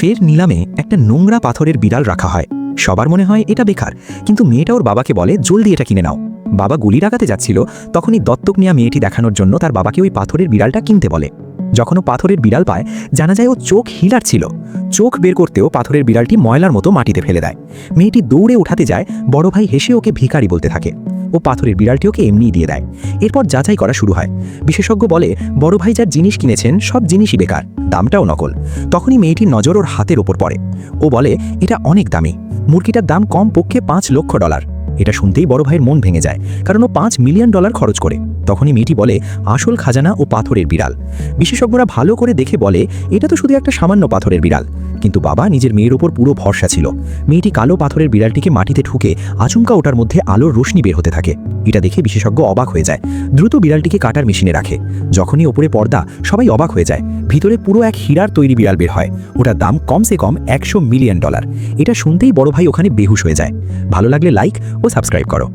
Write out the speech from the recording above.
ফের নিলামে একটা নোংরা পাথরের বিড়াল রাখা হয়। সবার মনে হয় এটা বেকার, কিন্তু মেয়েটা ওর বাবাকে বলে, জলদি এটা কিনে নাও। বাবা গুলি রাখাতে যাচ্ছিল, তখনই দত্তক নেওয়া মেয়েটি দেখানোর জন্য তার বাবাকে ওই পাথরের বিড়ালটা কিনতে বলে। যখন ও পাথরের বিড়াল পায়, জানা যায় ও চোখ হিলার ছিল। চোখ বের করতেও পাথরের বিড়ালটি ময়লার মতো মাটিতে ফেলে দেয়। মেয়েটি দৌড়ে উঠাতে যায়, বড় ভাই হেসে ওকে ভিখারি বলতে থাকে। ও পাথরের বিড়ালটিওকে এমনি এমনিই দিয়ে দেয়। এরপর যাচাই করা শুরু হয়। বিশেষজ্ঞ বলে, বড় ভাই যার জিনিস কিনেছেন, সব জিনিসই বেকার, দামটাও নকল। তখনই মেয়েটির নজর ওর হাতের ওপর পড়ে। ও বলে, এটা অনেক দামি। মুরগিটার দাম কম পক্ষে পাঁচ লক্ষ ডলার। এটা শুনতেই বড় ভাইয়ের মন ভেঙে যায়, কারণ ও পাঁচ মিলিয়ন ডলার খরচ করে। তখনই মেয়েটি বলে, আসল খাজানা ও পাথরের বিড়াল। বিশেষজ্ঞরা ভালো করে দেখে বলে, এটা তো শুধু একটা সামান্য পাথরের বিড়াল। কিন্তু বাবা নিজের মেয়ের ওপর পুরো ভরসা ছিল। মেয়েটি কালো পাথরের বিড়ালটিকে মাটিতে ঠুকে আচমকা ওটার মধ্যে আলোর রোশনি বের হতে থাকে। এটা দেখে বিশেষজ্ঞ অবাক হয়ে যায়। দ্রুত বিড়ালটিকে কাটার মেশিনে রাখে। যখনই ওপরে পর্দা, সবাই অবাক হয়ে যায়। ভিতরে পুরো এক হীরার তৈরি বিড়াল বের হয়। ওটার দাম কমসে কম একশো মিলিয়ন ডলার। এটা শুনতেই বড় ভাই ওখানে বেহুশ হয়ে যায়। ভালো লাগলে লাইক ও সাবস্ক্রাইব করো।